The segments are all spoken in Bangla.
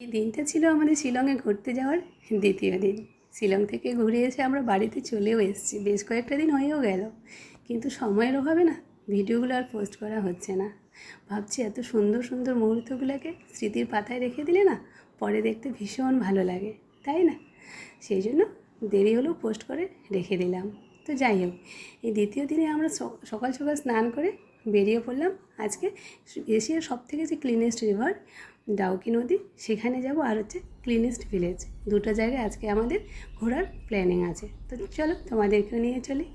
এই দিনটা ছিল আমাদের শিলংয়ে ঘুরতে যাওয়ার দ্বিতীয় দিন। শিলং থেকে ঘুরে এসে আমরা বাড়িতে চলেও এসেছি। বেশ কয়েকটা দিন হয়েও গেল। কিন্তু সময়ের অভাবে না, ভিডিওগুলো আর পোস্ট করা হচ্ছে না। ভাবছি এত সুন্দর সুন্দর মুহূর্তগুলোকে স্মৃতির পাতায় রেখে দিলে না, পরে দেখতে ভীষণ ভালো লাগে। তাই না? সেই জন্য দেরি হলেও পোস্ট করে রেখে দিলাম। তো যাই হোক, এই দ্বিতীয় দিনে আমরা সকাল সকাল স্নান করে বেরিয়ে পড়লাম। আজকে এশিয়ার সব থেকে যে ক্লিনেস্ট রিভার ডাউকি নদী, সেখানে যাব আর হচ্ছে ক্লিনেস্ট ভিলেজ দুটো জায়গায় আজকে আমাদের ঘোরার প্ল্যানিং আছে। তো চলো তোমাদেরকেও নিয়ে চলি।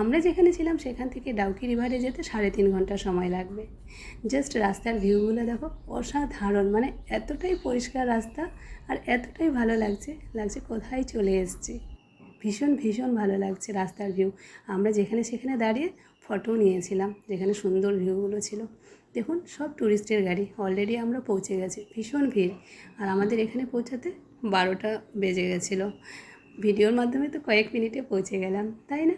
আমরা যেখানে ছিলাম সেখান থেকে ডাউকি রিভারে যেতে সাড়ে তিন ঘণ্টা সময় লাগবে। জাস্ট রাস্তার ভিউগুলো দেখো, অসাধারণ। মানে এতটাই পরিষ্কার রাস্তা আর এতটাই ভালো লাগছে লাগছে কোথায় চলে এসেছি। ভীষণ ভীষণ ভালো লাগছে রাস্তার ভিউ আমরা যেখানে সেখানে দাঁড়িয়ে ফটো নিয়েছিলাম, যেখানে সুন্দর ভিউগুলো ছিল। দেখুন, সব ট্যুরিস্টের গাড়ি। অলরেডি আমরা পৌঁছে গেছি। ভীষণ ভিড়। আর আমাদের এখানে পৌঁছাতে বারোটা বেজে গেছিল। ভিডিওর মাধ্যমে তো কয়েক মিনিটে পৌঁছে গেলাম, তাই না?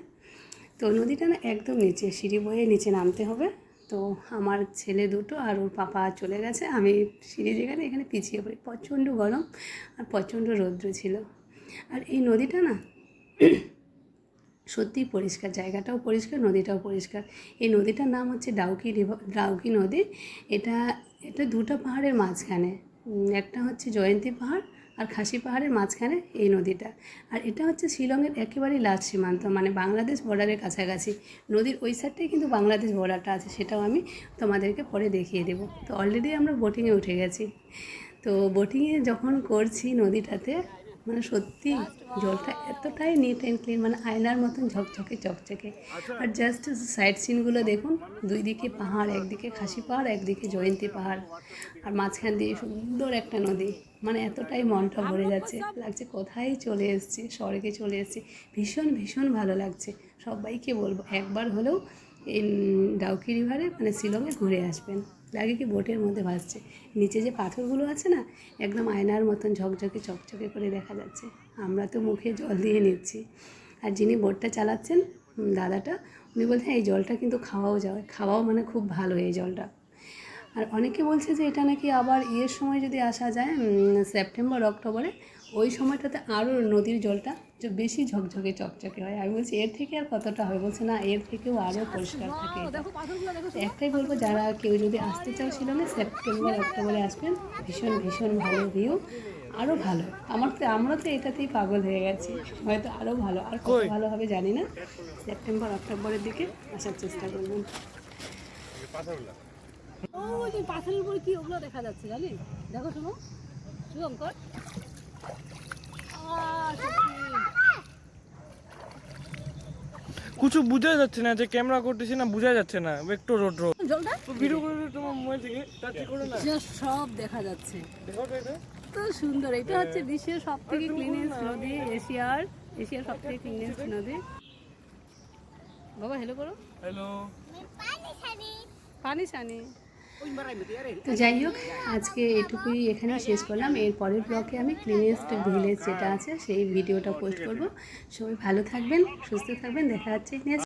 তো নদীটা না একদম নিচে, সিঁড়ি বয়ে নিচে নামতে হবে। তো আমার ছেলে দুটো আর ওর পাপা চলে গেছে। আমি সিঁড়ি যেখানে, এখানে পিছিয়ে পড়ি। প্রচণ্ড গরম আর প্রচণ্ড রৌদ্র ছিল। আর এই নদীটা না সত্যিই পরিষ্কার, জায়গাটাও পরিষ্কার, নদীটাও পরিষ্কার। এই নদীটার নাম হচ্ছে ডাউকি রিভার, ডাউকি নদী। এটা এটা দুটো পাহাড়ের মাঝখানে। একটা হচ্ছে জয়ন্তী পাহাড় আর খাসি পাহাড়ের মাঝখানে এই নদীটা। আর এটা হচ্ছে শিলংয়ের একেবারেই লাস্ট সীমান্ত মানে বাংলাদেশ বর্ডারের কাছাকাছি। নদীর ওই সাইডটাই কিন্তু বাংলাদেশ বর্ডারটা আছে, সেটাও আমি তোমাদেরকে পরে দেখিয়ে দেবো। তো অলরেডি আমরা বোটিংয়ে উঠে গেছি। তো বোটিংয়ে যখন করছি নদীটাতে মানে সত্যি জলটা এতটাই নিট অ্যান্ড ক্লিন মানে আয়নার মতন ঝকঝকে চকচকে। আর জাস্ট সাইড সিনগুলো দেখুন দুই দিকে পাহাড় একদিকে খাসি পাহাড় একদিকে জয়ন্তী পাহাড়। আর মাঝখান দিয়ে সুন্দর একটা নদী মানে এতটাই মনটা ভরে যাচ্ছে। লাগছে কোথায় চলে এসেছি স্বর্গে চলে এসেছি। ভীষণ ভীষণ ভালো লাগছে। সবাইকে বলব একবার হলেও ডাউকি রিভারে মানে শিলংয়ে ঘুরে আসবেন। লাগে কি বোটের মধ্যে ভাসছে। নিচে যে পাথরগুলো আছে না, একদম আয়নার মতন ঝকঝকে, চকচকে করে দেখা যাচ্ছে। আমরা তো মুখে জল দিয়ে নিচ্ছি। আর যিনি বোটটা চালাচ্ছেন দাদাটা, উনি বলছেন, এই জলটা কিন্তু খাওয়াও যাবে। খাওয়াও মানে খুব ভালো এই জলটা। আর অনেকে বলছে যে এটা নাকি আবার ইয়ের সময় যদি আসা যায় সেপ্টেম্বর অক্টোবরে ওই সময়টাতে আরও নদীর জলটা বেশি ঝকঝকে চকচকে হয়। আমি বলছি এর থেকে আর কতটা হয় বলছে না এর থেকেও আরও পরিষ্কার থাকে এটা। একটাই বলব যারা কেউ যদি আসতে চাও ছিল না সেপ্টেম্বর অক্টোবরে আসবেন। ভীষণ ভীষণ ভালো ভিউ আরও ভালো। আমার তো আমরা তো এটাতেই পাগল হয়ে গেছি। হয়তো আরও ভালো। আর কত ভালো হবে জানি না। সেপ্টেম্বর অক্টোবরের দিকে আসার চেষ্টা করবেন। ওই যে পাথরের উপর কি ওগুলো দেখা যাচ্ছে জানি দেখো শোনো। শুভঙ্কর কিছু বোঝা যাচ্ছে না যে ক্যামেরা করতেছি না বোঝা যাচ্ছে না। একটু রোড রোড ভিডিও করে তোমার মোবাইল থেকে টাচ করে না। সব দেখা যাচ্ছে। দেখো তো এটা। তো সুন্দর এটা হচ্ছে বিশ্বের সব থেকে ক্লিনেস্ট নদী এশিয়ার এশিয়ার সব থেকে ক্লিনেস্ট নদী। বাবা হেলো করো। হ্যালো পানি সানি তো যাই হোক, আজকে এটুকুই এখানে শেষ করলাম। এর পরের ব্লকে আমি ক্লিনেস্ট ভিলেজ যেটা আছে, সেই ভিডিওটা পোস্ট করব। সবাই ভালো থাকবেন, সুস্থ থাকবেন, দেখা নেক্সট